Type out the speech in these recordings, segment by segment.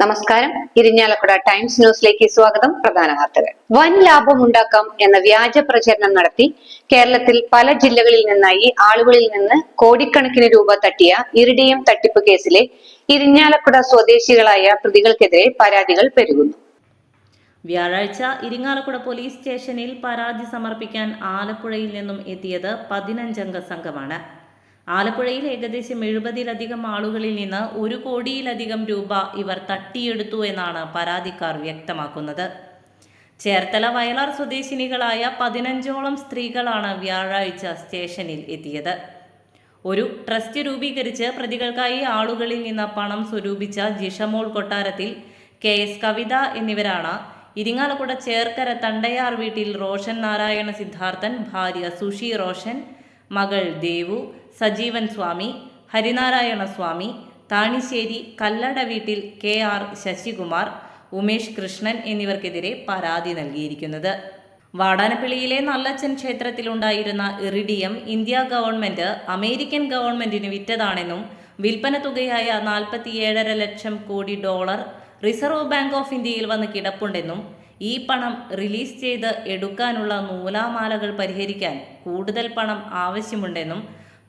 നമസ്കാരം. ഇരിഞ്ഞാലക്കുട ടൈംസ് ന്യൂസിലേക്ക് സ്വാഗതം പ്രധാന വാർത്തകൾ. വൻ ലാഭമുണ്ടാക്കാം എന്ന വ്യാജ പ്രചരണം നടത്തി കേരളത്തിൽ പല ജില്ലകളിൽ നിന്നായി ആളുകളിൽ നിന്ന് കോടിക്കണക്കിന് രൂപ തട്ടിയ ഇരുടെയും തട്ടിപ്പ് കേസിലെ ഇരിഞ്ഞാലക്കുട സ്വദേശികളായ പ്രതികൾക്കെതിരെ പരാതികൾ പെരുകുന്നു. വ്യാഴാഴ്ച ഇരിങ്ങാലക്കുട പോലീസ് സ്റ്റേഷനിൽ പരാതി സമർപ്പിക്കാൻ ആലപ്പുഴയിൽ നിന്നും എത്തിയത് പതിനഞ്ചംഗ സംഘമാണ്. ആലപ്പുഴയിൽ ഏകദേശം എഴുപതിലധികം ആളുകളിൽ നിന്ന് ഒരു കോടിയിലധികം രൂപ ഇവർ തട്ടിയെടുത്തു എന്നാണ് പരാതിക്കാർ വ്യക്തമാക്കുന്നത്. ചേർത്തല വയലാർ സ്വദേശിനികളായ പതിനഞ്ചോളം സ്ത്രീകളാണ് വ്യാഴാഴ്ച സ്റ്റേഷനിൽ എത്തിയത്. ഒരു ട്രസ്റ്റ് രൂപീകരിച്ച് പ്രതികൾക്കായി ആളുകളിൽ നിന്ന് പണം സ്വരൂപിച്ച ജിഷമോൾ കൊട്ടാരത്തിൽ കെ എസ് കവിത എന്നിവരാണ് ഇരിങ്ങാലക്കുട ചേർക്കര തണ്ടയാർ വീട്ടിൽ റോഷൻ നാരായണ സിദ്ധാർത്ഥൻ ഭാര്യ സുഷി റോഷൻ മകൾ ദേവു സജീവൻ സ്വാമി ഹരിനാരായണ സ്വാമി താണിശ്ശേരി കല്ലട വീട്ടിൽ കെ ആർ ശശികുമാർ ഉമേഷ് കൃഷ്ണൻ എന്നിവർക്കെതിരെ പരാതി നൽകിയിരിക്കുന്നത്. വാടാനപ്പിള്ളിയിലെ നല്ലച്ചൻ ക്ഷേത്രത്തിലുണ്ടായിരുന്ന ഇറിഡിയം ഇന്ത്യ ഗവൺമെന്റ് അമേരിക്കൻ ഗവൺമെന്റിന് വിറ്റതാണെന്നും വിൽപ്പന തുകയായ നാൽപ്പത്തിയേഴര ലക്ഷം കോടി ഡോളർ റിസർവ് ബാങ്ക് ഓഫ് ഇന്ത്യയിൽ വന്ന് കിടപ്പുണ്ടെന്നും ഈ പണം റിലീസ് ചെയ്ത് എടുക്കാനുള്ള നൂലാമാലകൾ പരിഹരിക്കാൻ കൂടുതൽ പണം ആവശ്യമുണ്ടെന്നും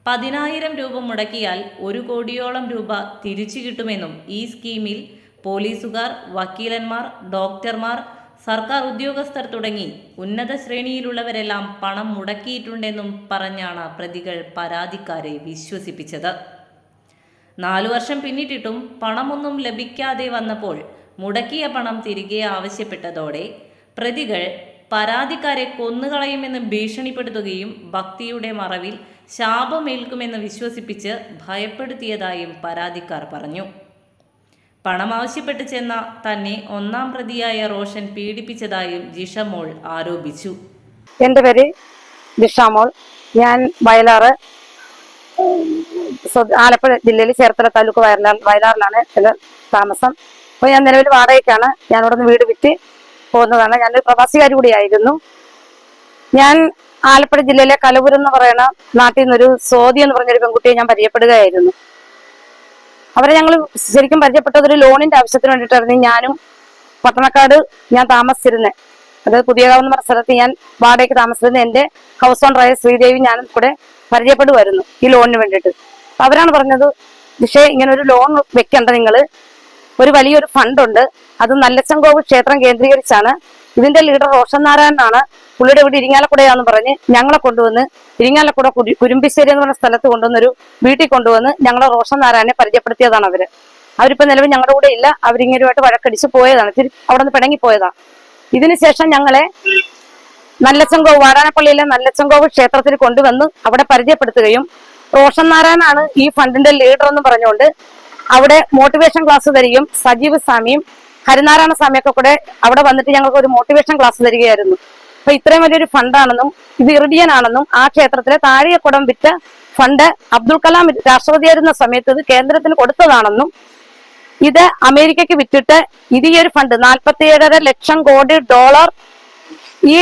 പതിനായിരം രൂപ മുടക്കിയാൽ ഒരു കോടിയോളം രൂപ തിരിച്ചു കിട്ടുമെന്നും ഈ സ്കീമിൽ പോലീസുകാർ വക്കീലന്മാർ ഡോക്ടർമാർ സർക്കാർ ഉദ്യോഗസ്ഥർ തുടങ്ങി ഉന്നത ശ്രേണിയിലുള്ളവരെല്ലാം പണം മുടക്കിയിട്ടുണ്ടെന്നും പറഞ്ഞാണ് പ്രതികൾ പരാതിക്കാരെ വിശ്വസിപ്പിച്ചത്. നാലു വർഷം പിന്നിട്ടിട്ടും പണമൊന്നും ലഭിക്കാതെ വന്നപ്പോൾ മുടക്കിയ പണം തിരികെ ആവശ്യപ്പെട്ടതോടെ പ്രതികൾ പരാതിക്കാരെ കൊന്നുകളയുമെന്ന് ഭീഷണിപ്പെടുത്തുകയും ഭക്തിയുടെ മറവിൽ ശാപമേൽക്കുമെന്ന് വിശ്വസിപ്പിച്ച് ഭയപ്പെടുത്തിയതായും പരാതിക്കാർ പറഞ്ഞു. പണം ആവശ്യപ്പെട്ട് ചെന്ന തന്നെ ഒന്നാം പ്രതിയായ റോഷൻ പീഡിപ്പിച്ചതായും ജിഷമോൾ ആരോപിച്ചു. എന്റെ പേര് ജിഷമോൾ ഞാൻ വയലാറ് ആലപ്പുഴ ജില്ലയിൽ ചേർത്തല താലൂക്ക് വയലാറിലാണ് താമസം. അപ്പോൾ ഞാൻ നിലവിൽ വാടകയ്ക്കാണ്. ഞാൻ അവിടെ നിന്ന് വീട് വിറ്റ് പോകുന്നതാണ്. ഞാനൊരു പ്രവാസികാരി കൂടിയായിരുന്നു. ഞാൻ ആലപ്പുഴ ജില്ലയിലെ കലപുരം എന്ന് പറയുന്ന നാട്ടിൽ നിന്നൊരു സോതി എന്ന് പറഞ്ഞൊരു പെൺകുട്ടിയെ ഞാൻ പരിചയപ്പെടുകയായിരുന്നു. അവരെ ഞങ്ങൾ ശരിക്കും പരിചയപ്പെട്ടത് ഒരു ലോണിന്റെ ആവശ്യത്തിന് വേണ്ടിയിട്ടായിരുന്നു. ഞാനും പട്ടണക്കാട് ഞാൻ താമസിച്ചിരുന്നത് അതായത് പുതിയകാവ് എന്ന് പറഞ്ഞ സ്ഥലത്ത് ഞാൻ വാടകയ്ക്ക് താമസിച്ചിരുന്ന. എന്റെ ഹൗസ് ഓണറായ ശ്രീദേവി ഞാനും കൂടെ പരിചയപ്പെടുമായിരുന്നു ഈ ലോണിന് വേണ്ടിയിട്ട്. അവരാണ് പറഞ്ഞത് പക്ഷേ ഇങ്ങനെ ഒരു ലോൺ വെക്കണ്ട നിങ്ങൾ ഒരു വലിയൊരു ഫണ്ടുണ്ട് അത് നല്ലച്ചങ്കോവ് ക്ഷേത്രം കേന്ദ്രീകരിച്ചാണ്. ഇതിന്റെ ലീഡർ റോഷൻ നാരായണനാണ്. പുള്ളിയുടെ വീട് ഇരിങ്ങാലക്കുടയാന്ന് പറഞ്ഞ് ഞങ്ങളെ കൊണ്ടുവന്ന് ഇരിങ്ങാലക്കുട കുരു കുരുമ്പിശ്ശേരി എന്ന് പറഞ്ഞ സ്ഥലത്ത് കൊണ്ടുവന്നൊരു വീട്ടിൽ കൊണ്ടുവന്ന് ഞങ്ങളെ റോഷൻ നാരായണനെ പരിചയപ്പെടുത്തിയതാണ് അവർ. അവരിപ്പോ നിലവിൽ ഞങ്ങളുടെ കൂടെ ഇല്ല. അവരിങ്ങനെയുമായിട്ട് വഴക്കടിച്ച് പോയതാണ്. അവിടെ നിന്ന് പിണങ്ങി പോയതാണ്. ഇതിനുശേഷം ഞങ്ങളെ നല്ലച്ചങ്കോവ് വാടാനപ്പള്ളിയിലെ നല്ലച്ചങ്കോവ് ക്ഷേത്രത്തിൽ കൊണ്ടുവന്ന് അവിടെ പരിചയപ്പെടുത്തുകയും റോഷൻ നാരായണനാണ് ഈ ഫണ്ടിന്റെ ലീഡർ എന്ന് പറഞ്ഞുകൊണ്ട് അവിടെ മോട്ടിവേഷൻ ക്ലാസ് തരികയും സജീവ് സ്വാമിയും ഹരിനാരായണ സ്വാമിയൊക്കെ കൂടെ അവിടെ വന്നിട്ട് ഞങ്ങൾക്ക് ഒരു മോട്ടിവേഷൻ ക്ലാസ് തരികയായിരുന്നു. അപ്പൊ ഇത്രയും വലിയൊരു ഫണ്ടാണെന്നും ഇത് ഇറിഡിയൻ ആണെന്നും ആ ക്ഷേത്രത്തിലെ താഴെക്കുടം വിറ്റ ഫണ്ട് അബ്ദുൾ കലാം രാഷ്ട്രപതിയായിരുന്ന സമയത്ത് ഇത് കേന്ദ്രത്തിന് കൊടുത്തതാണെന്നും ഇത് അമേരിക്കക്ക് വിറ്റിട്ട് ഇത് ഈ ഒരു ഫണ്ട് നാൽപ്പത്തിയേഴര ലക്ഷം കോടി ഡോളർ ഈ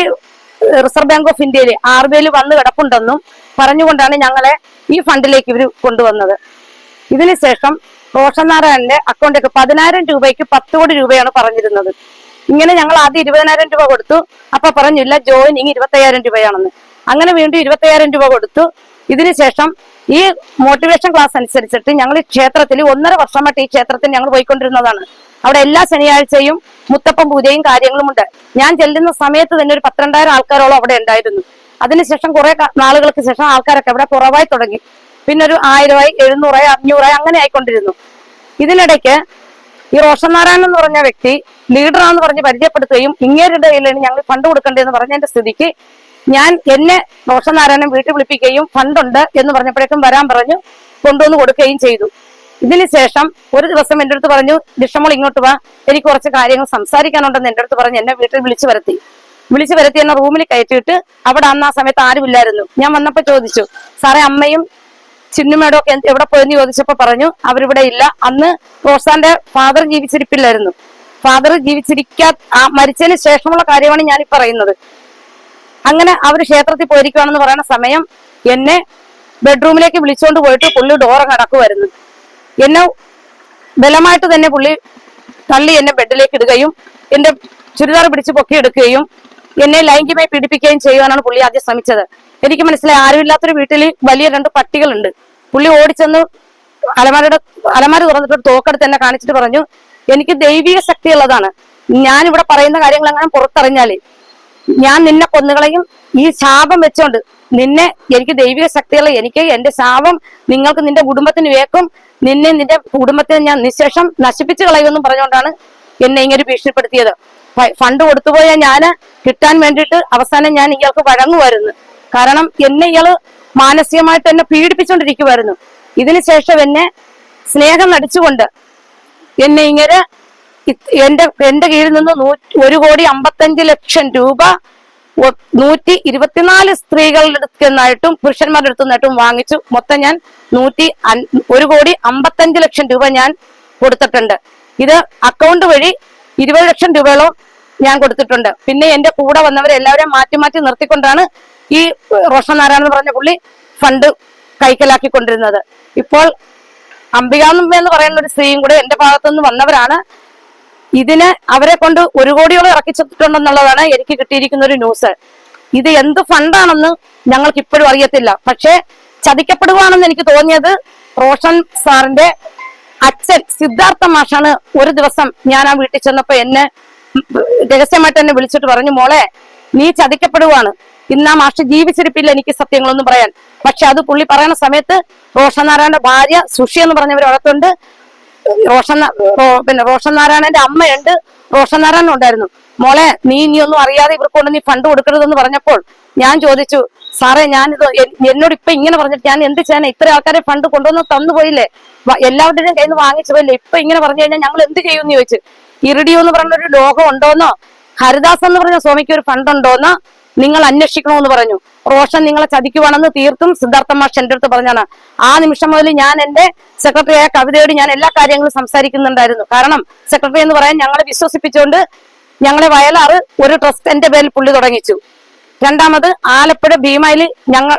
റിസർവ് ബാങ്ക് ഓഫ് ഇന്ത്യയിൽ ആർ ബി ഐയിൽ വന്ന് കിടപ്പുണ്ടെന്നും പറഞ്ഞുകൊണ്ടാണ് ഞങ്ങളെ ഈ ഫണ്ടിലേക്ക് ഇവർ കൊണ്ടുവന്നത്. ഇതിനുശേഷം റോഷൻ നാരായണന്റെ അക്കൗണ്ടിലേക്ക് പതിനായിരം രൂപയ്ക്ക് പത്ത് കോടി രൂപയാണ് പറഞ്ഞിരുന്നത്. ഇങ്ങനെ ഞങ്ങൾ ആദ്യം ഇരുപതിനായിരം രൂപ കൊടുത്തു. അപ്പൊ പറഞ്ഞില്ല ജോയിനിങ് ഇരുപത്തയ്യായിരം രൂപയാണെന്ന്. അങ്ങനെ വീണ്ടും ഇരുപത്തയ്യായിരം രൂപ കൊടുത്തു. ഇതിനുശേഷം ഈ മോട്ടിവേഷൻ ക്ലാസ് അനുസരിച്ചിട്ട് ഞങ്ങൾ ഈ ക്ഷേത്രത്തിൽ ഒന്നര വർഷമായിട്ട് ഈ ക്ഷേത്രത്തിൽ ഞങ്ങൾ പോയിക്കൊണ്ടിരുന്നതാണ്. അവിടെ എല്ലാ ശനിയാഴ്ചയും മുത്തപ്പം പൂജയും കാര്യങ്ങളുമുണ്ട് ഞാൻ ചെല്ലുന്ന സമയത്ത് തന്നെ ഒരു പന്ത്രണ്ടായിരം ആൾക്കാരോളം അവിടെ ഉണ്ടായിരുന്നു. അതിനുശേഷം കുറെ നാളുകൾക്ക് ശേഷം ആൾക്കാരൊക്കെ അവിടെ കുറവായി തുടങ്ങി. പിന്നെ ഒരു ആയിരമായി എഴുന്നൂറായി അഞ്ഞൂറായി അങ്ങനെ ആയിക്കൊണ്ടിരുന്നു. ഇതിനിടയ്ക്ക് ഈ റോഷൻ നാരായണൻ എന്ന് പറഞ്ഞ വ്യക്തി ലീഡറാന്ന് പറഞ്ഞ് പരിചയപ്പെടുത്തുകയും ഇങ്ങേരുടെ കയ്യിലാണ് ഞങ്ങൾ ഫണ്ട് കൊടുക്കേണ്ടതെന്ന് പറഞ്ഞതിന്റെ സ്ഥിതിക്ക് ഞാൻ എന്നെ റോഷൻ നാരായണൻ വീട്ടിൽ വിളിപ്പിക്കുകയും ഫണ്ടുണ്ട് എന്ന് പറഞ്ഞപ്പോഴേക്കും വരാൻ പറഞ്ഞു കൊണ്ടുവന്ന് കൊടുക്കുകയും ചെയ്തു. ഇതിന് ശേഷം ഒരു ദിവസം എന്റെ അടുത്ത് പറഞ്ഞു ലിഷമോൾ ഇങ്ങോട്ട് വാ. എനിക്ക് കുറച്ച് കാര്യങ്ങൾ സംസാരിക്കാനുണ്ടെന്ന് എന്റെ അടുത്ത് പറഞ്ഞ് എന്നെ വീട്ടിൽ വിളിച്ചു വരുത്തി. വിളിച്ചു വരുത്തി എന്നെ റൂമിൽ കയറ്റിയിട്ട് അവിടെ അന്ന് ആ സമയത്ത് ആരുമില്ലായിരുന്നു. ഞാൻ വന്നപ്പോ ചോദിച്ചു സാറേ അമ്മയും ചിന്നുമേടോ ഒക്കെ എന്ത് എവിടെ പോയെന്ന് ചോദിച്ചപ്പോ പറഞ്ഞു അവരിവിടെ ഇല്ല. അന്ന് റോസാന്റെ ഫാദർ ജീവിച്ചിരിപ്പില്ലായിരുന്നു. ഫാദർ ജീവിച്ചിരിക്കാ മരിച്ചതിന് ശേഷമുള്ള കാര്യമാണ് ഞാൻ ഈ പറയുന്നത്. അങ്ങനെ അവർ ക്ഷേത്രത്തിൽ പോയിരിക്കുകയാണെന്ന് പറയുന്ന സമയം എന്നെ ബെഡ്റൂമിലേക്ക് വിളിച്ചുകൊണ്ട് പോയിട്ട് പുള്ളി ഡോർ കടക്കുമായിരുന്നു എന്നെ ബലമായിട്ട് തന്നെ പുള്ളി തള്ളി എന്നെ ബെഡിലേക്ക് ഇടുകയും എന്റെ ചുരിദാർ പിടിച്ച് പൊക്കിയെടുക്കുകയും എന്നെ ലൈംഗികമായി പീഡിപ്പിക്കുകയും ചെയ്യുവാനാണ് പുള്ളി ആദ്യം ശ്രമിച്ചത്. എനിക്ക് മനസ്സിലായി ആരുമില്ലാത്തൊരു വീട്ടിൽ വലിയ രണ്ട് പട്ടികളുണ്ട്. പുള്ളി ഓടിച്ചെന്ന് അലമാരയുടെ അലമാര തുറന്നിട്ട് തോക്കെടുത്ത് എന്നെ കാണിച്ചിട്ട് പറഞ്ഞു എനിക്ക് ദൈവിക ശക്തി ഉള്ളതാണ് ഞാൻ ഇവിടെ പറയുന്ന കാര്യങ്ങൾ അങ്ങനെ പുറത്തറിഞ്ഞാൽ ഞാൻ നിന്നെ കൊന്നുകളയും ഈ ശാപം വെച്ചോണ്ട് നിന്നെ എനിക്ക് ദൈവിക ശക്തിയുള്ള എനിക്ക് എന്റെ ശാപം നിങ്ങൾക്ക് നിന്റെ കുടുംബത്തിന് വേക്കും നിന്നെ നിന്റെ കുടുംബത്തിന് ഞാൻ നിശേഷം നശിപ്പിച്ചു കളയുമെന്നും പറഞ്ഞുകൊണ്ടാണ് എന്നെ ഇങ്ങനെ ഭീഷണിപ്പെടുത്തിയത്. ഫണ്ട് കൊടുത്തുപോയ ഞാൻ കിട്ടാൻ വേണ്ടിയിട്ട് അവസാനം ഞാൻ ഇയാൾക്ക് വഴങ്ങുമായിരുന്നു. കാരണം എന്നെ ഇയാൾ മാനസികമായിട്ട് എന്നെ പീഡിപ്പിച്ചുകൊണ്ടിരിക്കുമായിരുന്നു ഇതിനുശേഷം എന്നെ സ്നേഹം നടിച്ചുകൊണ്ട് എന്നെ ഇങ്ങനെ എന്റെ എന്റെ കീഴിൽ നിന്ന് ഒരു കോടി അമ്പത്തഞ്ച് ലക്ഷം രൂപ നൂറ്റി ഇരുപത്തിനാല് സ്ത്രീകളുടെ അടുത്ത് നിന്നായിട്ടും പുരുഷന്മാരുടെ അടുത്ത് നിന്നായിട്ടും വാങ്ങിച്ചു. മൊത്തം ഞാൻ നൂറ്റി ഒരു കോടി അമ്പത്തഞ്ച് ലക്ഷം രൂപ ഞാൻ കൊടുത്തിട്ടുണ്ട്. ഇത് അക്കൗണ്ട് വഴി ഇരുപത് ലക്ഷം രൂപയോളം ഞാൻ കൊടുത്തിട്ടുണ്ട്. പിന്നെ എന്റെ കൂടെ വന്നവരെല്ലാവരെയും മാറ്റി മാറ്റി നിർത്തിക്കൊണ്ടാണ് ഈ റോഷൻ നാരായണൻ എന്ന് പറഞ്ഞ പുള്ളി ഫണ്ട് കൈക്കലാക്കി കൊണ്ടിരുന്നത് ഇപ്പോൾ അംബിക എന്ന് പറയുന്ന ഒരു സ്ത്രീയും കൂടെ എന്റെ ഭാഗത്തുനിന്ന് വന്നവരാണ്. ഇതിന് അവരെ കൊണ്ട് ഒരു കോടിയോളം ഇറക്കിച്ചിട്ടുണ്ടെന്നുള്ളതാണ് എനിക്ക് കിട്ടിയിരിക്കുന്ന ഒരു ന്യൂസ് ഇത് എന്ത് ഫണ്ടാണെന്ന് ഞങ്ങൾക്ക് ഇപ്പോഴും അറിയത്തില്ല. പക്ഷേ ചതിക്കപ്പെടുവാണെന്ന് എനിക്ക് തോന്നിയത് റോഷൻ സാറിന്റെ അച്ഛൻ സിദ്ധാർത്ഥ മാഷാണ് ഒരു ദിവസം ഞാൻ ആ വീട്ടിൽ ചെന്നപ്പോ എന്നെ രഹസ്യമായിട്ട് എന്നെ വിളിച്ചിട്ട് പറഞ്ഞു മോളെ നീ ചതിക്കപ്പെടുവാണ്. ഇന്ന് ആ മാഷ് ജീവിച്ചിരിപ്പില്ല എനിക്ക് സത്യങ്ങളൊന്നും പറയാൻ. പക്ഷെ അത് പുള്ളി പറയുന്ന സമയത്ത് റോഷൻ നാരായണന്റെ ഭാര്യ സുഷി എന്ന് പറഞ്ഞവർ അകത്തുണ്ട് റോഷൻ പിന്നെ റോഷൻ നാരായണന്റെ അമ്മയുണ്ട് റോഷൻ നാരായണൻ ഉണ്ടായിരുന്നു. മോളെ നീ ഇനിയൊന്നും അറിയാതെ ഇവർക്ക് കൊണ്ട് നീ ഫണ്ട് കൊടുക്കരുതെന്ന് പറഞ്ഞപ്പോൾ ഞാൻ ചോദിച്ചു സാറേ ഞാനിത് എന്നോട് ഇപ്പൊ ഇങ്ങനെ പറഞ്ഞിട്ട് ഞാൻ എന്ത് ചെയ്യാൻ ഇത്ര ആൾക്കാരെ ഫണ്ട് കൊണ്ടുവന്ന് തന്നു പോയില്ലേ? എല്ലാവരുടെയും കയ്യിൽ നിന്ന് വാങ്ങിച്ചു പോയില്ലേ? ഇപ്പൊ ഇങ്ങനെ പറഞ്ഞു കഴിഞ്ഞാൽ ഞങ്ങൾ എന്ത് ചെയ്യുമെന്ന് ചോദിച്ചു. ഇറിഡിയോ എന്ന് പറഞ്ഞ ഒരു ലോകം ഉണ്ടോന്നോ? ഹരിദാസ് എന്ന് പറഞ്ഞ സ്വാമിക്ക് ഒരു ഫണ്ട് ഉണ്ടോന്നോ? നിങ്ങൾ അന്വേഷിക്കണമെന്ന് പറഞ്ഞു. റോഷൻ നിങ്ങളെ ചതിക്കുവാണെന്ന് തീർത്തും സിദ്ധാർത്ഥ മാഷ് എന്റെ അടുത്ത് പറഞ്ഞാണ്. ആ നിമിഷം മുതൽ ഞാൻ എന്റെ സെക്രട്ടറിയായ കവിതയോട് ഞാൻ എല്ലാ കാര്യങ്ങളും സംസാരിക്കുന്നുണ്ടായിരുന്നു. കാരണം സെക്രട്ടറി എന്ന് പറയാൻ ഞങ്ങളെ വിശ്വസിപ്പിച്ചുകൊണ്ട് ഞങ്ങളെ വയലാറ് ഒരു ട്രസ്റ്റ് എന്റെ പേരിൽ പുള്ളി തുടങ്ങിച്ചു. രണ്ടാമത് ആലപ്പുഴ ഭീമയിൽ ഞങ്ങൾ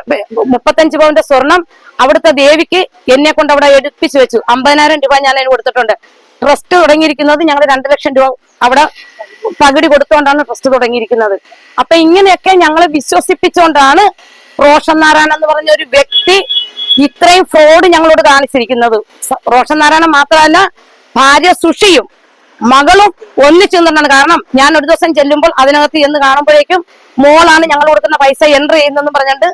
മുപ്പത്തഞ്ച് പവന്റെ സ്വർണം അവിടുത്തെ ദേവിക്ക് എന്നെ കൊണ്ട് അവിടെ എടുപ്പിച്ചു വെച്ചു. അമ്പതിനായിരം രൂപ ഞാൻ അതിന് കൊടുത്തിട്ടുണ്ട്. ട്രസ്റ്റ് തുടങ്ങിയിരിക്കുന്നത് ഞങ്ങൾ രണ്ടു ലക്ഷം രൂപ അവിടെ പകുതി കൊടുത്തുകൊണ്ടാണ് ട്രസ്റ്റ് തുടങ്ങിയിരിക്കുന്നത്. അപ്പൊ ഇങ്ങനെയൊക്കെ ഞങ്ങളെ വിശ്വസിപ്പിച്ചുകൊണ്ടാണ് റോഷൻ നാരായണൻ എന്ന് പറഞ്ഞ ഒരു വ്യക്തി ഇത്രയും ഫ്രോഡ് ഞങ്ങളോട് കാണിച്ചിരിക്കുന്നത്. റോഷൻ നാരായണൻ മാത്രമല്ല ഭാര്യ സുഷിയും മകളും ഒന്നിച്ചു നിന്നാണ് കാരണം ഞാൻ ഒരു ദിവസം ചെല്ലുമ്പോൾ അതിനകത്ത് എന്ന് കാണുമ്പോഴേക്കും മോളാണ് ഞങ്ങൾ കൊടുക്കുന്ന പൈസ എൻട്രി ചെയ്യുന്നതെന്ന് പറഞ്ഞിട്ട്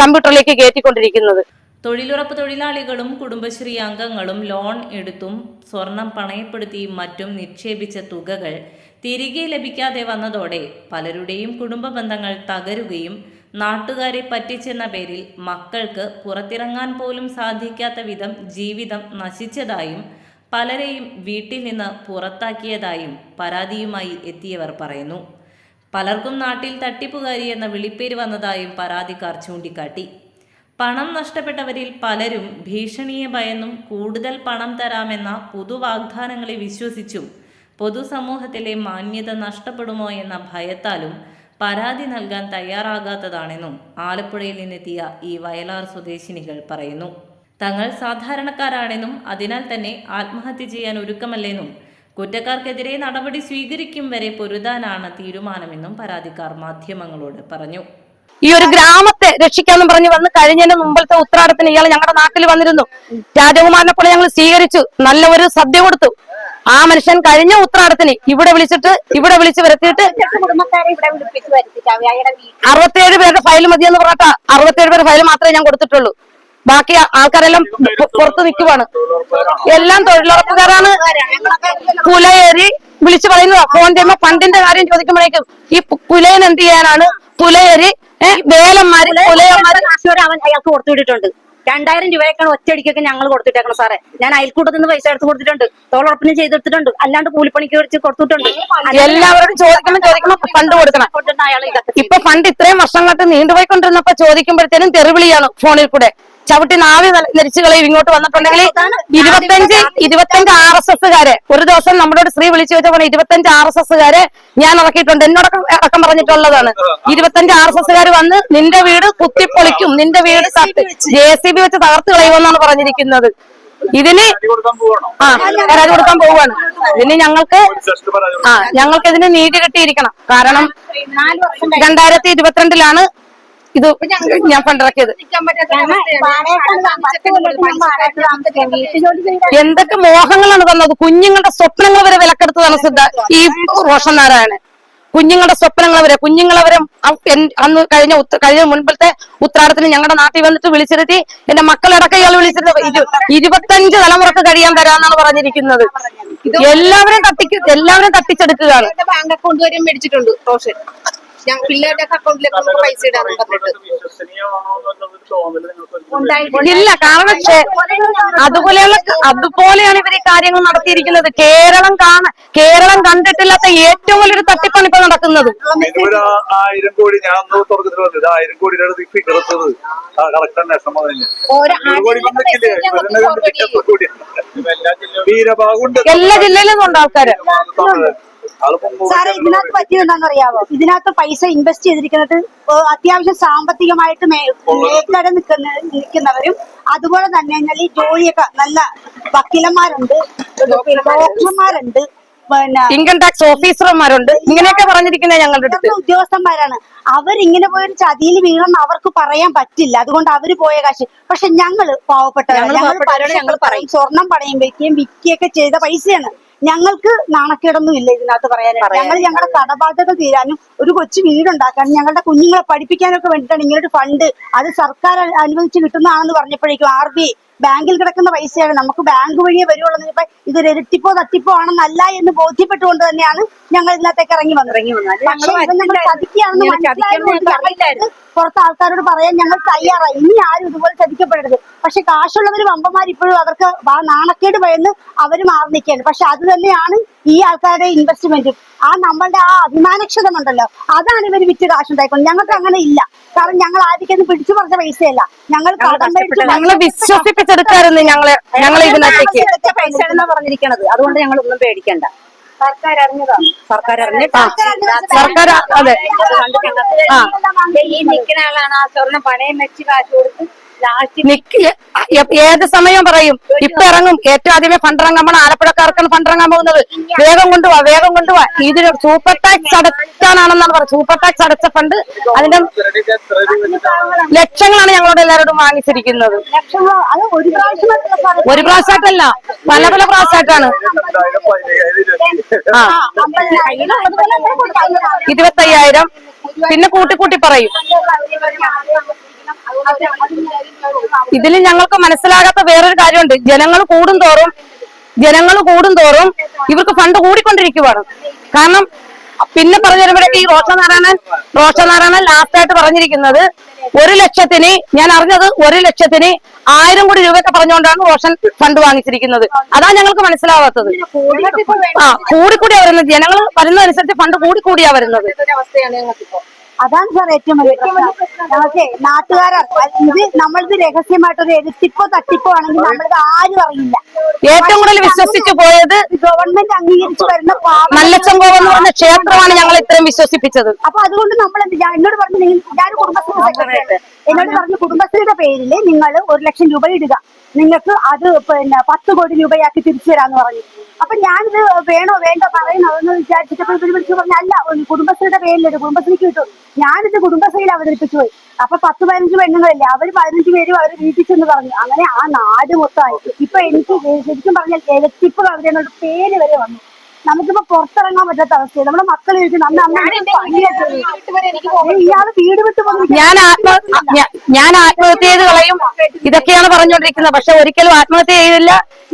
കമ്പ്യൂട്ടറിലേക്ക് കയറ്റിക്കൊണ്ടിരിക്കുന്നത് തൊഴിലുറപ്പ് തൊഴിലാളികളും കുടുംബശ്രീ അംഗങ്ങളും ലോൺ എടുത്തും സ്വർണം പണയപ്പെടുത്തിയും മറ്റും നിക്ഷേപിച്ച തുകകൾ തിരികെ ലഭിക്കാതെ വന്നതോടെ പലരുടെയും കുടുംബ ബന്ധങ്ങൾ തകരുകയും നാട്ടുകാരെ പറ്റിച്ചെന്ന പേരിൽ മക്കൾക്ക് പുറത്തിറങ്ങാൻ പോലും സാധിക്കാത്ത വിധം ജീവിതം നശിച്ചതായും പലരെയും വീട്ടിൽ നിന്ന് പുറത്താക്കിയതായും പരാതിയുമായി എത്തിയവർ പറയുന്നു. പലർക്കും നാട്ടിൽ തട്ടിപ്പുകാരി എന്ന വിളിപ്പേര് വന്നതായും പരാതിക്കാർ ചൂണ്ടിക്കാട്ടി. പണം നഷ്ടപ്പെട്ടവരിൽ പലരും ഭീഷണിയെ ഭയന്നും കൂടുതൽ പണം തരാമെന്ന പുതുവാഗ്ദാനങ്ങളെ വിശ്വസിച്ചും പൊതുസമൂഹത്തിലെ മാന്യത നഷ്ടപ്പെടുമോ എന്ന ഭയത്താലും പരാതി നൽകാൻ തയ്യാറാകാത്തതാണെന്നും ആലപ്പുഴയിൽ നിന്നെത്തിയ ഈ വയലാർ സ്വദേശിനികൾ പറയുന്നു. തങ്ങൾ സാധാരണക്കാരാണെന്നും അതിനാൽ തന്നെ ആത്മഹത്യ ചെയ്യാൻ ഒരുക്കമല്ലെന്നും കുറ്റക്കാർക്കെതിരെ നടപടി സ്വീകരിക്കും വരെ പൊരുതാനാണ് തീരുമാനമെന്നും പരാതിക്കാർ മാധ്യമങ്ങളോട് പറഞ്ഞു. ഈ ഒരു ഗ്രാമത്തെ രക്ഷിക്കാന്നും പറഞ്ഞ് വന്ന് കഴിഞ്ഞതിന് മുമ്പത്തെ ഉത്രാടത്തിന് ഇയാൾ ഞങ്ങളുടെ നാട്ടിൽ വന്നിരുന്നു. രാജകുമാരനെ പോലെ ഞങ്ങൾ സ്വീകരിച്ചു. നല്ല ഒരു സദ്യ കൊടുത്തു. ആ മനുഷ്യൻ കഴിഞ്ഞ ഉത്രാടത്തിന് ഇവിടെ വിളിച്ചിട്ട് ഇവിടെ വിളിച്ച് വരുത്തിയിട്ട് അറുപത്തിയേഴ് പേരുടെ ഫയൽ മതിയെന്ന് പറഞ്ഞാ അറുപത്തിയേഴ് പേരുടെ ഫയൽ മാത്രമേ ഞാൻ കൊടുത്തിട്ടുള്ളൂ. ബാക്കി ആൾക്കാരെല്ലാം പുറത്ത് നിൽക്കുവാണ് എല്ലാം തൊഴിലുറപ്പുകാരാണ്. പുലയേറി വിളിച്ചു പറയുന്നത് ഫോൺ ചെയ്യുമ്പോ ഫണ്ടിന്റെ കാര്യം ചോദിക്കുമ്പോഴേക്കും ഈ പുലയൻ എന്ത് ചെയ്യാനാണ്? പുലയര് വേലന്മാര് പുലയന്മാര് അവൻ അയാൾക്ക് കൊടുത്തു വിട്ടിട്ടുണ്ട് രണ്ടായിരം രൂപയൊക്കെയാണ് ഒറ്റയടിക്കൊക്കെ ഞങ്ങൾ കൊടുത്തിട്ടേക്കണം സാറേ. ഞാൻ അയൽക്കൂട്ടത്തിൽ നിന്ന് പൈസ എടുത്ത് കൊടുത്തിട്ടുണ്ട്. തോളുറപ്പിന് ചെയ്തെടുത്തിട്ടുണ്ട്. അല്ലാണ്ട് കൂലിപ്പണിക്ക് വെച്ച് കൊടുത്തിട്ടുണ്ട് എല്ലാവരും ചോദിക്കണം ചോദിക്കണം ഫണ്ട് കൊടുക്കണം. ഇപ്പൊ ഫണ്ട് ഇത്രയും വർഷങ്ങളായിട്ട് നീണ്ടുപോയിക്കൊണ്ടിരുന്നപ്പോ ചോദിക്കുമ്പോഴത്തേനും തെറിവിളിയാണ് ഫോണിൽ കൂടെ. ചവിട്ടി നാവി ധരിച്ചു കളയും. ഇങ്ങോട്ട് വന്നിട്ടുണ്ടെങ്കിൽ ഇരുപത്തഞ്ച് ഇരുപത്തഞ്ച് ആർ എസ് എസ്സുകാരെ. ഒരു ദിവസം നമ്മളോട് സ്ത്രീ വിളിച്ചു വെച്ച പോലെ ഇരുപത്തഞ്ച് ആർ എസ് എസ്സുകാരെ ഞാൻ ഇറക്കിയിട്ടുണ്ട് എന്നോടൊക്കെ അടക്കം പറഞ്ഞിട്ടുള്ളതാണ്. ഇരുപത്തഞ്ച് ആർ എസ് എസ്സുകാർ വന്ന് നിന്റെ വീട് കുത്തിപ്പൊളിക്കും. നിന്റെ വീട് ജെ സി ബി വെച്ച് തകർത്ത് കളയുമെന്നാണ് പറഞ്ഞിരിക്കുന്നത്. ഇതിന് ആ പരാതി കൊടുക്കാൻ പോവാണ് ഇതിന് ഞങ്ങൾക്ക് ആ ഞങ്ങൾക്ക് ഇതിന് നീതി കിട്ടിയിരിക്കണം. കാരണം രണ്ടായിരത്തി ഇരുപത്തിരണ്ടിലാണ് ഇത് ഞാൻ പണ്ടിറക്കിയത് എന്തൊക്കെ മോഹങ്ങളാണ് തന്നത്? കുഞ്ഞുങ്ങളുടെ സ്വപ്നങ്ങൾ വരെ വിലക്കെടുത്തതാണ് സിദ്ധ ഈ റോഷൻ നാരായണൻ. കുഞ്ഞുങ്ങളുടെ സ്വപ്നങ്ങൾ വരെ കുഞ്ഞുങ്ങളെ വരെ അന്ന് കഴിഞ്ഞ ഉത്ത- കഴിഞ്ഞ മുൻപത്തെ ഉത്രാടത്തിന് ഞങ്ങളുടെ നാട്ടിൽ വന്നിട്ട് വിളിച്ചിരുത്തി. എന്റെ മക്കളടക്കം ഇയാൾ വിളിച്ചിട്ട് ഇരു- ഇരുപത്തഞ്ച് തലമുറയ്ക്ക് കഴിയാൻ തരാന്നാണ് പറഞ്ഞിരിക്കുന്നത്. എല്ലാവരും തട്ടിക്ക് എല്ലാവരും തട്ടിച്ചെടുക്കുകയാണ്. ബാങ്ക് അക്കൗണ്ട് വരെ മേടിച്ചിട്ടുണ്ട് റോഷൻ. ഞാൻ പിള്ളേരുടെ അക്കൗണ്ടിലേക്ക് നമുക്ക് പൈസ ഇടാന്ന് പറഞ്ഞിട്ട് ഇല്ല കാരണം അതുപോലെയുള്ള അതുപോലെയാണ് ഇവർ ഈ കാര്യങ്ങൾ നടത്തിയിരിക്കുന്നത്. കേരളം കാണ കേരളം കണ്ടിട്ടില്ലാത്ത ഏറ്റവും വലിയൊരു തട്ടിപ്പാണ് ഇപ്പൊ നടക്കുന്നത് ആയിരം കോടി ഞാൻ വന്നത് ആയിരം കോടിയുടെ അടുത്ത് ഫിഗർ അന്വേഷണം? എല്ലാ ജില്ലയിലും ഉണ്ട് ആൾക്കാര്. സാറേ ഇതിനകത്ത് പറ്റിയത് എന്താണെന്നറിയാവോ? ഇതിനകത്ത് പൈസ ഇൻവെസ്റ്റ് ചെയ്തിരിക്കുന്നത് അത്യാവശ്യം സാമ്പത്തികമായിട്ട് മേക്കട നിൽക്കുന്ന നിൽക്കുന്നവരും അതുപോലെ തന്നെ കഴിഞ്ഞാൽ ഈ ജോലിയൊക്കെ നല്ല വക്കീലന്മാരുണ്ട് ഡോക്ടർമാരുണ്ട് പിന്നെ ഇൻകം ടാക്സ് ഓഫീസർമാരുണ്ട് ഇങ്ങനെയൊക്കെ പറഞ്ഞിരിക്കുന്ന ഞങ്ങളുടെ അടുത്ത്. ഉദ്യോഗസ്ഥന്മാരാണ്. അവരിങ്ങനെ പോയൊരു ചതിയിൽ വീണെന്ന് അവർക്ക് പറയാൻ പറ്റില്ല. അതുകൊണ്ട് അവർ പോയ കാശ്. പക്ഷെ ഞങ്ങൾ പാവപ്പെട്ടവരാണ്. ഞങ്ങൾ ഞങ്ങൾ പാവപ്പെട്ടവരാണ്, ഞങ്ങൾ പറയും. സ്വർണം പണയം വെക്കുകയും വിൽക്കുകയൊക്കെ ചെയ്ത പൈസയാണ്. ഞങ്ങൾക്ക് നാണക്കേടൊന്നും ഇല്ല ഇതിനകത്ത് പറയാനായിട്ട്. ഞങ്ങൾ ഞങ്ങളുടെ കടബാധ്യത തീരാനും ഒരു കൊച്ചു വീടുണ്ടാക്കാനും ഞങ്ങളുടെ കുഞ്ഞുങ്ങളെ പഠിപ്പിക്കാനൊക്കെ വേണ്ടിയിട്ടാണ് ഇങ്ങനൊരു ഫണ്ട് അത് സർക്കാർ അനുവദിച്ച് കിട്ടുന്നതാണെന്ന് പറഞ്ഞപ്പോഴേക്കും ആർ ബി ബാങ്കിൽ കിടക്കുന്ന പൈസയാണ്. നമുക്ക് ബാങ്ക് വഴിയേ വരുവുള്ളൂ ഇപ്പൊ ഇതൊരു ഇരട്ടിപ്പോ തട്ടിപ്പോ ആണെന്നല്ല എന്ന് ബോധ്യപ്പെട്ടുകൊണ്ട് തന്നെയാണ് ഞങ്ങൾ ഇതിനകത്തേക്ക് ഇറങ്ങി വന്നത്. ഇറങ്ങി വന്നത്. പക്ഷേ ഇത് ഞങ്ങൾ ചതിക്കുകയാണെന്ന് മനസ്സിലായതുകൊണ്ട് പുറത്ത് ആൾക്കാരോട് പറയാൻ ഞങ്ങൾ തയ്യാറായി. ഇനി ആരും ഇതുപോലെ ചതിക്കപ്പെടരുത്. പക്ഷെ കാശുള്ളവർ വമ്പന്മാർ ഇപ്പോഴും അവർക്ക് നാണക്കേട് ഭയന്ന് അവർ മാറി നിൽക്കുകയാണ്. പക്ഷെ അത് തന്നെയാണ് ഈ ആൾക്കാരുടെ ഇൻവെസ്റ്റ്മെന്റും ആ നമ്മളുടെ ആ അഭിമാനക്ഷതമുണ്ടല്ലോ. അതാണ് ഇവർ വിറ്റ് കാശുണ്ടായിക്കൊണ്ട് ഞങ്ങൾക്ക് അങ്ങനെ ഇല്ല. കാരണം ഞങ്ങൾ ആദ്യം പിടിച്ചു പറഞ്ഞ പൈസയല്ല. ഞങ്ങൾ കടം വിശ്വസിപ്പിച്ചെടുക്കാറുണ്ട് ഞങ്ങളെ ഞങ്ങൾ ഞങ്ങളെ ഇതിനകത്തേക്ക്. പൈസ പറഞ്ഞിരിക്കണത്. അതുകൊണ്ട് ഞങ്ങൾ ഒന്നും പേടിക്കണ്ട. സർക്കാർ അറിഞ്ഞതാണ് സർക്കാർ അറിഞ്ഞ സർക്കാർ അതെ. ആ ഈ നിൽക്കുന്ന ആളാണ് ആ സ്വർണം പണയം വെച്ച് കാശ് കൊടുത്ത് നിക്ക് ഏത് സമയം പറയും. ഇപ്പൊ ഇറങ്ങും. ഏറ്റവും ആദ്യമേ ഫണ്ട് ഇറങ്ങാൻ പോണ ആലപ്പുഴക്കാർക്കാണ് ഫണ്ട് ഇറങ്ങാൻ പോകുന്നത് വേഗം കൊണ്ടുപോവാ വേഗം കൊണ്ടുപോവാ ഇതിന് സൂപ്പർ ടാക്സ് അടച്ചാണെന്നാണ് പറയുന്നത് സൂപ്പർ ടാക്സ് അടച്ച ഫണ്ട് അതിന്റെ ലക്ഷങ്ങളാണ് ഞങ്ങളോട് എല്ലാവരോടും വാങ്ങിച്ചിരിക്കുന്നത്. ഒരു. പ്രാവശ്യമായിട്ടല്ല. പല പല പ്രാവശ്യമായിട്ടാണ്. ആ. ഇരുപത്തയ്യായിരം. പിന്നെ കൂട്ടി കൂട്ടി പറയും. ഇതിൽ ഞങ്ങൾക്ക് മനസ്സിലാകാത്ത വേറൊരു കാര്യമുണ്ട്. ജനങ്ങൾ കൂടും തോറും ജനങ്ങൾ കൂടും തോറും ഇവർക്ക് ഫണ്ട് കൂടിക്കൊണ്ടിരിക്കുവാണ്. കാരണം പിന്നെ പറഞ്ഞു വരുമ്പോഴേക്ക് ഈ റോഷനാരായണൻ റോഷനാരായണൻ ലാസ്റ്റ് ആയിട്ട് പറഞ്ഞിരിക്കുന്നത് ഒരു ലക്ഷത്തിന് ഞാൻ അറിഞ്ഞത് ഒരു ലക്ഷത്തിന് ആയിരം കോടി രൂപയൊക്കെ പറഞ്ഞുകൊണ്ടാണ് റോഷൻ ഫണ്ട് വാങ്ങിച്ചിരിക്കുന്നത്. അതാ ഞങ്ങൾക്ക് മനസ്സിലാവാത്തത്. ആ കൂടിക്കൂടിയാ വരുന്നത്. ജനങ്ങൾ വരുന്നതനുസരിച്ച് ഫണ്ട് കൂടിക്കൂടിയാ വരുന്നത്. അതാണ് സാർ ഏറ്റവും വലിയ പ്രശ്നം. നമുക്ക് നാട്ടുകാരാണ് ഇത് നമ്മളിത് രഹസ്യമായിട്ടൊരു എഴുത്തിപ്പോ തട്ടിപ്പോ ആണെങ്കിൽ നമ്മളിത് ആരും അറിയില്ല. ഏറ്റവും കൂടുതൽ വിശ്വസിച്ചു പോയത് ഗവൺമെന്റ് അംഗീകരിച്ചു വരുന്ന മല്ലച്ചങ്കോവ് എന്ന് പറഞ്ഞ ക്ഷേത്രമാണ് ഞങ്ങൾ ഇത്രയും വിശ്വസിപ്പിച്ചത്. അപ്പൊ അതുകൊണ്ട് നമ്മൾ എന്ത് എന്നോട് പറഞ്ഞു നിങ്ങൾ ഞാൻ കുടുംബശ്രീ എന്നോട് പറഞ്ഞു കുടുംബശ്രീയുടെ പേരിൽ നിങ്ങൾ ഒരു ലക്ഷം രൂപ ഇടുക. നിങ്ങൾക്ക് അത് പിന്നെ പത്ത് കോടി രൂപയാക്കി തിരിച്ചു തരാന്ന് പറഞ്ഞു. അപ്പൊ ഞാനിത് വേണോ വേണ്ടോ പറയണോ എന്ന് വിചാരിച്ചിട്ടപ്പോൾ ഇവർ വിളിച്ചു പറഞ്ഞു അല്ല ഒരു കുടുംബശ്രീയുടെ പേരിലൊരു കുടുംബശ്രീക്ക് കിട്ടും. ഞാനിത് കുടുംബശ്രീയിൽ അവതരിപ്പിച്ചു പോയി. അപ്പൊ പത്ത് പതിനഞ്ച് പെണ്ണുങ്ങളില്ലേ? അവർ പതിനഞ്ച് പേരും അവർ വീട്ടിൽ ചെന്ന് പറഞ്ഞു. അങ്ങനെ ആ നാട് മൊത്തമായി ഇപ്പൊ എനിക്ക് ശരിക്കും പറഞ്ഞാൽ എലക്ടിപ്പ് കവിത പേര് വരെ വന്നു. നമുക്കിപ്പോ പുറത്തിറങ്ങാൻ പറ്റാത്ത അവസ്ഥയാണ് നമ്മുടെ മക്കൾ ചോദിക്കുന്നു അന്ന് അമ്മ വീട് വിട്ടു ഞാൻ ആത്മ ഞാൻ ആത്മഹത്യ ചെയ്ത് കളയും ഇതൊക്കെയാണ് പറഞ്ഞുകൊണ്ടിരിക്കുന്നത് പക്ഷെ ഒരിക്കലും ആത്മഹത്യ ചെയ്തില്ല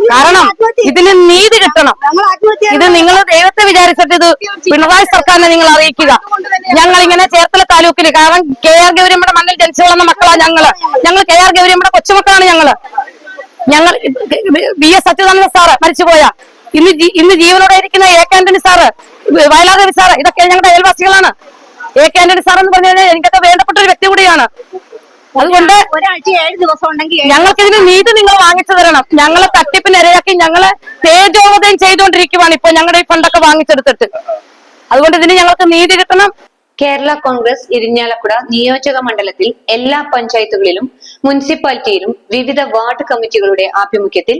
കാരണം ഇതിന് നീതി കിട്ടണം ഇത് നിങ്ങൾ ദൈവത്തെ വിചാരിച്ചിട്ട് ഇത് പിണറായി സർക്കാരിനെ നിങ്ങൾ അറിയിക്കുക ഞങ്ങൾ ഇങ്ങനെ ചേർത്തല താലൂക്കിൽ കാരണം കെ ആർ ഗൗരിയമ്മയുടെ മണ്ണിൽ ജനിച്ചു വളർന്ന മക്കളാണ് ഞങ്ങൾ ഞങ്ങൾ കെ ആർ ഗൗരിയമ്മയുടെ കൊച്ചുമക്കളാണ് ഞങ്ങൾ ഞങ്ങൾ ബി എസ് അച്യുതാനന്ദ സാറ് മരിച്ചുപോയ ഇന്ന് ഇന്ന് ജീവനോടെ ഇരിക്കുന്ന A K Antony sir Vayalar Ravi sir ഇതൊക്കെ ഞങ്ങളുടെ അയൽവാസികളാണ്. എ കെ ആന്റണി സാർ എന്ന് പറഞ്ഞു കഴിഞ്ഞാൽ എനിക്കൊക്കെ വേണ്ടപ്പെട്ട ഒരു വ്യക്തി കൂടിയാണ്. അതുകൊണ്ട് ഒരാഴ്ച ഏഴ് ദിവസം ഉണ്ടെങ്കിൽ ഞങ്ങൾക്ക് ഇതിന് നീതി നിങ്ങൾ വാങ്ങിച്ചു തരണം. ഞങ്ങളെ തട്ടിപ്പിന് ഇരയാക്കി ഞങ്ങളെ തേജോവധം ചെയ്തുകൊണ്ടിരിക്കുവാണ് ഇപ്പൊ ഞങ്ങളുടെ ഈ ഫണ്ടൊക്കെ വാങ്ങിച്ചെടുത്തിട്ട്. അതുകൊണ്ട് ഇതിന് ഞങ്ങൾക്ക് നീതി കിട്ടണം. കേരള കോൺഗ്രസ് ഇരിഞ്ഞാലക്കുട നിയോജക മണ്ഡലത്തിൽ എല്ലാ പഞ്ചായത്തുകളിലും മുനിസിപ്പാലിറ്റിയിലും വിവിധ വാർഡ് കമ്മിറ്റികളുടെ ആഭിമുഖ്യത്തിൽ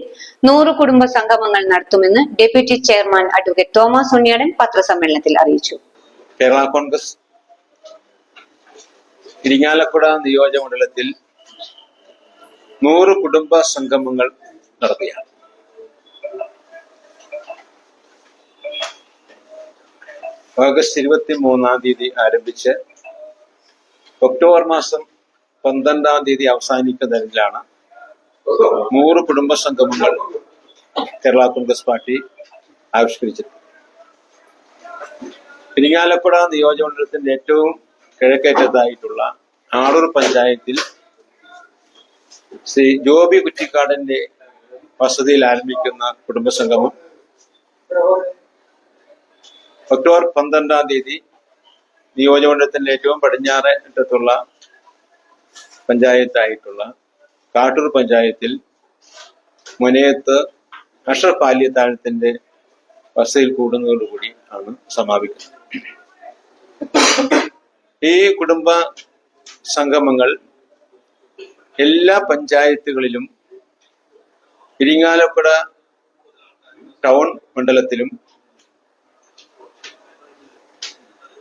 നൂറ് കുടുംബ സംഗമങ്ങൾ നടത്തുമെന്ന് deputy chairman advocate Thomas Unniyadan പത്രസമ്മേളനത്തിൽ അറിയിച്ചു. കേരള കോൺഗ്രസ് ഇരിങ്ങാലക്കുട നിയോജക മണ്ഡലത്തിൽ നൂറ് കുടുംബ സംഗമങ്ങൾ നടത്തിയാണ് ഓഗസ്റ്റ് ഇരുപത്തി മൂന്നാം തീയതി ആരംഭിച്ച് ഒക്ടോബർ മാസം പന്ത്രണ്ടാം തീയതി അവസാനിക്കുന്നതിലാണ് നൂറ് കുടുംബ സംഗമങ്ങൾ കേരള കോൺഗ്രസ് പാർട്ടി ആവിഷ്കരിച്ചത് ഇരിങ്ങാലക്കുട നിയോജകമണ്ഡലത്തിന്റെ ഏറ്റവും കിഴക്കേറ്റത്തായിട്ടുള്ള ആളൂർ പഞ്ചായത്തിൽ ശ്രീ ജോബി കുറ്റിക്കാടന്റെ വസതിയിൽ ആരംഭിക്കുന്ന കുടുംബസംഗമം. ഒക്ടോബർ പന്ത്രണ്ടാം തീയതി നിയോജകമണ്ഡലത്തിന്റെ ഏറ്റവും പടിഞ്ഞാറ് അറ്റത്തുള്ള പഞ്ചായത്തായിട്ടുള്ള കാട്ടൂർ പഞ്ചായത്തിൽ മുനയത്ത് പാലിയ പാല്യത്താഴത്തിന്റെ വസതിയിൽ കൂടുന്നതോടുകൂടി ആണ് സമാപിക്കുന്നത്. ഈ കുടുംബ സംഗമങ്ങൾ എല്ലാ പഞ്ചായത്തുകളിലും ഇരിങ്ങാലക്കുട ടൗൺ മണ്ഡലത്തിലും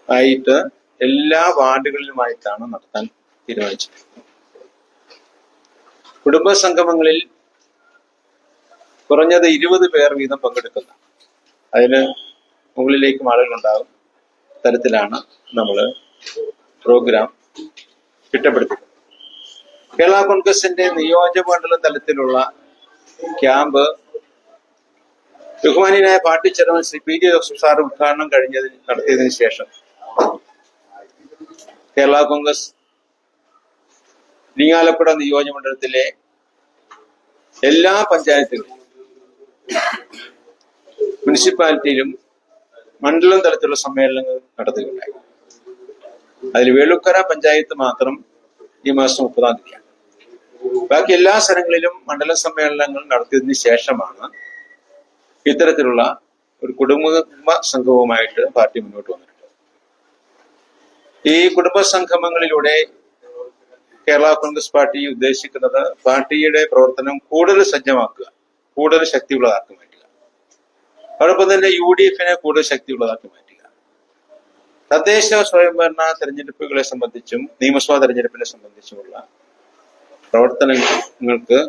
ആയിട്ട് എല്ലാ വാർഡുകളിലുമായിട്ടാണ് നടത്താൻ തീരുമാനിച്ചത്. കുടുംബ സംഗമങ്ങളിൽ കുറഞ്ഞത് ഇരുപത് പേർ വീതം പങ്കെടുക്കുന്ന അതിന് മുകളിലേക്കും ആളുകളുണ്ടാകും തരത്തിലാണ് നമ്മൾ പ്രോഗ്രാം ചിട്ടപ്പെടുത്തിയത് കേരള കോൺഗ്രസിന്റെ നിയോജക മണ്ഡലം തലത്തിലുള്ള camp ബഹുമാനിയായ party chairman Shri P J Joseph sir ഉദ്ഘാടനം കഴിഞ്ഞതിന് നടത്തിയതിനു ശേഷം കേരള കോൺഗ്രസ് നിങ്ങാലക്കുട നിയോജക മണ്ഡലത്തിലെ എല്ലാ പഞ്ചായത്തിലും മുനിസിപ്പാലിറ്റിയിലും മണ്ഡലം തലത്തിലുള്ള സമ്മേളനങ്ങൾ നടത്തുകയുണ്ടായി. അതിൽ വേളുക്കര പഞ്ചായത്ത് മാത്രം ഈ മാസം മുപ്പതാം തീയതിയാണ്. ബാക്കി എല്ലാ സ്ഥലങ്ങളിലും മണ്ഡല സമ്മേളനങ്ങൾ നടത്തിയതിനു ശേഷമാണ് ഇത്തരത്തിലുള്ള ഒരു കുടുംബ സംഘവുമായിട്ട് പാർട്ടി മുന്നോട്ട് വന്നിട്ടുണ്ട് ഈ കുടുംബ സംഗമങ്ങളിലൂടെ കേരള കോൺഗ്രസ് പാർട്ടി ഉദ്ദേശിക്കുന്നത് പാർട്ടിയുടെ പ്രവർത്തനം കൂടുതൽ സജ്ജമാക്കുക കൂടുതൽ ശക്തിയുള്ളതാക്കി മാറ്റുക. അതോടൊപ്പം തന്നെ യു ഡി എഫിനെ കൂടുതൽ ശക്തിയുള്ളതാക്കി മാറ്റുക. തദ്ദേശ സ്വയംഭരണ തെരഞ്ഞെടുപ്പുകളെ സംബന്ധിച്ചും നിയമസഭാ തെരഞ്ഞെടുപ്പിനെ സംബന്ധിച്ചുമുള്ള പ്രവർത്തനങ്ങൾക്ക്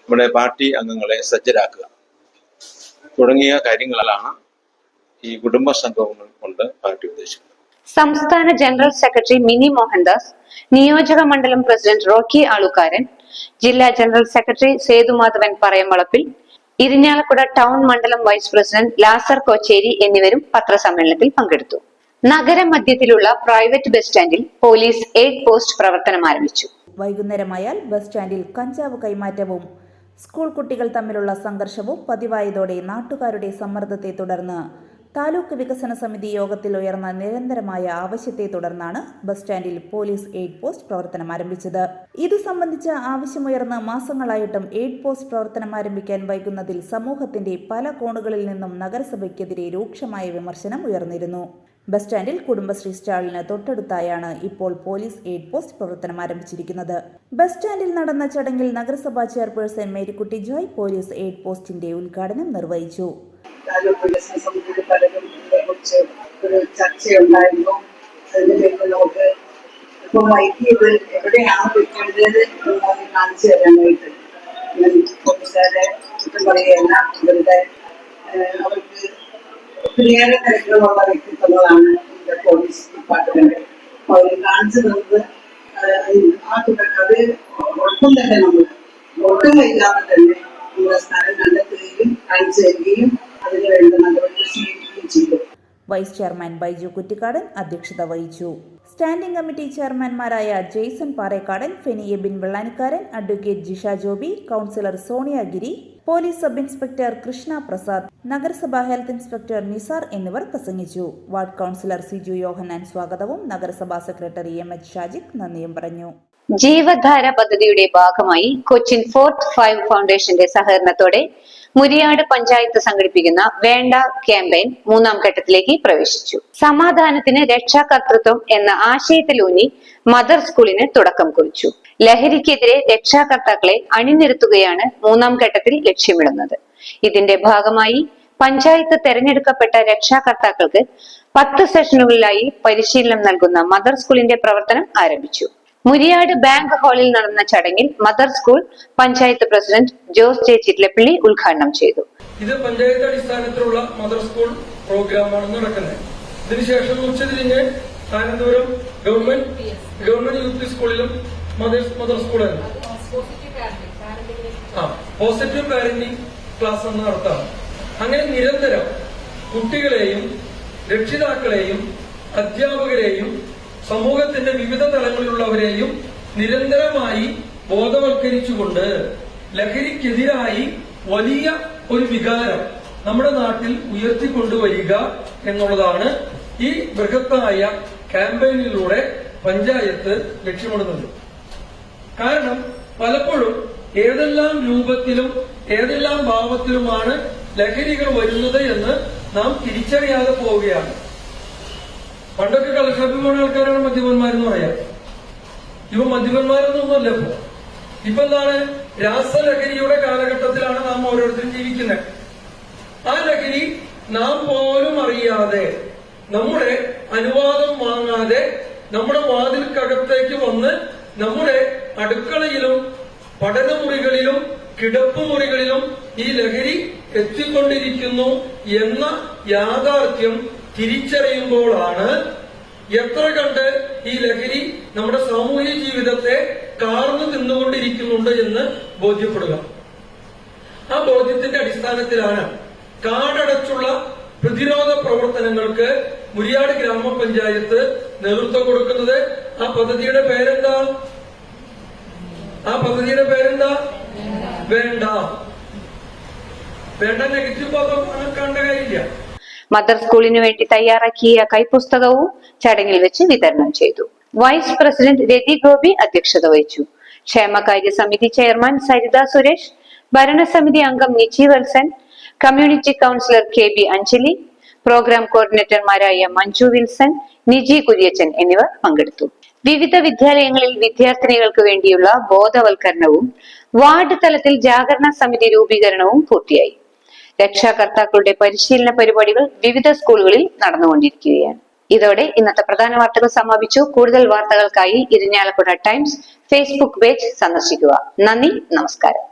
നമ്മുടെ പാർട്ടി അംഗങ്ങളെ സജ്ജരാക്കുക തുടങ്ങിയ കാര്യങ്ങളാണ് ഈ കുടുംബ സംഗമങ്ങൾ കൊണ്ട് പാർട്ടി ഉദ്ദേശിക്കുന്നത്. സംസ്ഥാന ജനറൽ സെക്രട്ടറി മിനി മോഹൻദാസ് നിയോജക മണ്ഡലം പ്രസിഡന്റ് റോക്കി ആളുകാരൻ ജില്ലാ general secretary Sethumadhavan Parayampalappil Irinjalakuda town മണ്ഡലം വൈസ് പ്രസിഡന്റ് ലാസർ കോച്ചേരി എന്നിവരും പത്രസമ്മേളനത്തിൽ പങ്കെടുത്തു. നഗരമധ്യത്തിലുള്ള പ്രൈവറ്റ് ബസ് സ്റ്റാൻഡിൽ പോലീസ് എയ്ഡ് പോസ്റ്റ് പ്രവർത്തനം ആരംഭിച്ചു. വൈകുന്നേരമായാൽ ബസ് സ്റ്റാൻഡിൽ കഞ്ചാവ് കൈമാറ്റവും സ്കൂൾ കുട്ടികൾ തമ്മിലുള്ള സംഘർഷവും പതിവായതോടെ നാട്ടുകാരുടെ സമ്മർദ്ദത്തെ തുടർന്ന് താലൂക്ക് വികസന സമിതി യോഗത്തിൽ ഉയർന്ന നിരന്തരമായ ആവശ്യത്തെ തുടർന്നാണ് ബസ് സ്റ്റാൻഡിൽ പോലീസ് എയ്ഡ് പോസ്റ്റ് പ്രവർത്തനം ആരംഭിച്ചത്. ഇതു സംബന്ധിച്ച ആവശ്യമുയർന്ന മാസങ്ങളായിട്ടും എയ്ഡ് പോസ്റ്റ് പ്രവർത്തനം ആരംഭിക്കാൻ വൈകുന്നതിൽ സമൂഹത്തിന്റെ പല കോണുകളിൽ നിന്നും നഗരസഭയ്ക്കെതിരെ രൂക്ഷമായ വിമർശനം ഉയർന്നിരുന്നു. ബസ് സ്റ്റാൻഡിൽ കുടുംബശ്രീ സ്റ്റാളിന് തൊട്ടടുത്തായാണ് ഇപ്പോൾ പോലീസ് എയ്ഡ് പോസ്റ്റ് പ്രവർത്തനം ആരംഭിച്ചിരിക്കുന്നത്. ബസ് സ്റ്റാൻഡിൽ നടന്ന ചടങ്ങിൽ നഗരസഭാ chairperson Marykutty Joy police aid പോസ്റ്റിന്റെ ഉദ്ഘാടനം നിർവഹിച്ചു. അവർക്ക് ഒത്തിരിയേറെ തരത്തിലുള്ള വ്യക്തിത്വങ്ങളാണ് നമ്മുടെ പോലീസ് ഡിപ്പാർട്ട്മെന്റ് അവർ കാണിച്ചു തന്നത് തുടക്കം അത് ഒട്ടും തന്നെ നമ്മൾ ഒട്ടും വൈകാതെ തന്നെ നമ്മുടെ സ്ഥലം കണ്ടെത്തുകയും കാണിച്ചു തരികയും അതിന് വേണ്ട സ്വീകരിക്കുകയും ചെയ്തു. വൈസ് ചെയർമാൻ ബൈജു കുറ്റിക്കാടൻ അധ്യക്ഷത വഹിച്ചു. സ്റ്റാൻഡിംഗ് കമ്മിറ്റി ചെയർമാൻമാരായ ജെയ്സൺ പാറേക്കാടൻ ഫെനിയെ bin Vellanikkaran advocate Jisha Joby councillor Sonia Giri police sub inspector Krishna Prasad നഗരസഭാ ഹെൽത്ത് ഇൻസ്പെക്ടർ നിസാർ എന്നിവർ പ്രസംഗിച്ചു. വാർഡ് കൗൺസിലർ സിജു യോഹനാൻ സ്വാഗതവും നഗരസഭാ സെക്രട്ടറി എം എച്ച് ഷാജിക് നന്ദിയും പറഞ്ഞു. ജീവധാര പദ്ധതിയുടെ ഭാഗമായി കൊച്ചിൻ ഫോർത്ത് ഫൈവ് ഫൗണ്ടേഷന്റെ സഹകരണത്തോടെ മുരിയാട് പഞ്ചായത്ത് സംഘടിപ്പിക്കുന്ന വേണ്ട ക്യാമ്പയിൻ മൂന്നാം ഘട്ടത്തിലേക്ക് പ്രവേശിച്ചു. സമാധാനത്തിന് രക്ഷാകർത്തൃത്വം എന്ന ആശയത്തിലൂന്നി മദർ സ്കൂളിന് തുടക്കം കുറിച്ചു. ലഹരിക്കെതിരെ രക്ഷാകർത്താക്കളെ അണിനിരത്തുകയാണ് മൂന്നാം ഘട്ടത്തിൽ ലക്ഷ്യമിടുന്നത്. ഇതിന്റെ ഭാഗമായി പഞ്ചായത്ത് തെരഞ്ഞെടുക്കപ്പെട്ട രക്ഷാകർത്താക്കൾക്ക് പത്ത് സെഷനുകളിലായി പരിശീലനം നൽകുന്ന മദർ സ്കൂളിന്റെ പ്രവർത്തനം ആരംഭിച്ചു. മുരിയാട് ബാങ്ക് ഹാളിൽ നടന്ന ചടങ്ങിൽ mother school panchayat president Jose J Chittilappilly ഉദ്ഘാടനം ചെയ്തു. ഇത് പഞ്ചായത്ത് അടിസ്ഥാനത്തിലുള്ള മദർ സ്കൂൾ പ്രോഗ്രാമാണ് നടക്കുന്നത്. ഇതിനുശേഷം ഉച്ചതിരിഞ്ഞ് Thiruvananthapuram government government U P സ്കൂളിലും mother mother positive parenting class എന്ന് നടത്താം അങ്ങനെ നിരന്തരം കുട്ടികളെയും രക്ഷിതാക്കളെയും അധ്യാപകരെയും സമൂഹത്തിന്റെ വിവിധ തലങ്ങളിലുള്ളവരെയും നിരന്തരമായി ബോധവൽക്കരിച്ചുകൊണ്ട് ലഹരിക്കെതിരായി വലിയ ഒരു വികാരം നമ്മുടെ നാട്ടിൽ ഉയർത്തിക്കൊണ്ടുവരിക എന്നുള്ളതാണ് ഈ ബൃഹത്തായ ക്യാമ്പയിനിലൂടെ പഞ്ചായത്ത് ലക്ഷ്യമിടുന്നത്. കാരണം പലപ്പോഴും ഏതെല്ലാം രൂപത്തിലും ഏതെല്ലാം ഭാവത്തിലുമാണ് ലഹരികൾ വരുന്നത് എന്ന് നാം തിരിച്ചറിയാതെ പോവുകയാണ്. പണ്ടൊക്കെ കള്ളഷാപ്പിൽ പോണ ആൾക്കാരാണ് മദ്യപന്മാരെന്ന് പറയാം. ഇവ മദ്യപന്മാരൊന്നുമല്ല ഇപ്പൊ. ഇപ്പൊ എന്താണ്? രാസലഹരിയുടെ കാലഘട്ടത്തിലാണ് നാം ഓരോരുത്തരും ജീവിക്കുന്നത് ആ ലഹരി നാം പോലും അറിയാതെ നമ്മുടെ അനുവാദം വാങ്ങാതെ നമ്മുടെ വാതിൽക്കകത്തേക്ക് വന്ന് നമ്മുടെ അടുക്കളയിലും പഠനമുറികളിലും കിടപ്പുമുറികളിലും ഈ ലഹരി എത്തിക്കൊണ്ടിരിക്കുന്നു എന്ന യാഥാർത്ഥ്യം തിരിച്ചറിയുമ്പോഴാണ് എത്ര കണ്ട് ഈ ലഹരി നമ്മുടെ സാമൂഹ്യ ജീവിതത്തെ കാർന്നു തിന്നുകൊണ്ടിരിക്കുന്നുണ്ട് എന്ന് ബോധ്യപ്പെടുക. ആ ബോധ്യത്തിന്റെ അടിസ്ഥാനത്തിലാണ് കാടടച്ചുള്ള പ്രതിരോധ പ്രവർത്തനങ്ങൾക്ക് മുരിയാട് ഗ്രാമപഞ്ചായത്ത് നേതൃത്വം കൊടുക്കുന്നത്. ആ പദ്ധതിയുടെ പേരെന്താ? ആ പദ്ധതിയുടെ പേരെന്താ? വേണ്ട. വേണ്ട നെഗറ്റീവ് ഭാഗം കാണേണ്ട കാര്യമില്ല. മദർ സ്കൂളിനു വേണ്ടി തയ്യാറാക്കിയ കൈപുസ്തകവും ചടങ്ങിൽ വെച്ച് വിതരണം ചെയ്തു. വൈസ് പ്രസിഡന്റ് രതി ഗോപി അധ്യക്ഷത വഹിച്ചു. ക്ഷേമകാര്യ സമിതി ചെയർമാൻ സരിത സുരേഷ് ഭരണസമിതി അംഗം Nichi Valsan community councillor K B Anjali program കോർഡിനേറ്റർമാരായ Manju Wilson Niji Kuriachan എന്നിവർ പങ്കെടുത്തു. വിവിധ വിദ്യാലയങ്ങളിൽ വിദ്യാർത്ഥിനികൾക്ക് വേണ്ടിയുള്ള ബോധവൽക്കരണവും വാർഡ് തലത്തിൽ ജാഗരണ സമിതി രൂപീകരണവും പൂർത്തിയായി. രക്ഷാകർത്താക്കളുടെ പരിശീലന പരിപാടികൾ വിവിധ സ്കൂളുകളിൽ നടന്നുകൊണ്ടിരിക്കുകയാണ്. ഇതോടെ ഇന്നത്തെ പ്രധാന വാർത്തകൾ സമാപിച്ചു. കൂടുതൽ വാർത്തകൾക്കായി ഇരിഞ്ഞാലക്കുട ടൈംസ് ഫേസ്ബുക്ക് പേജ് സന്ദർശിക്കുക. നന്ദി നമസ്കാരം.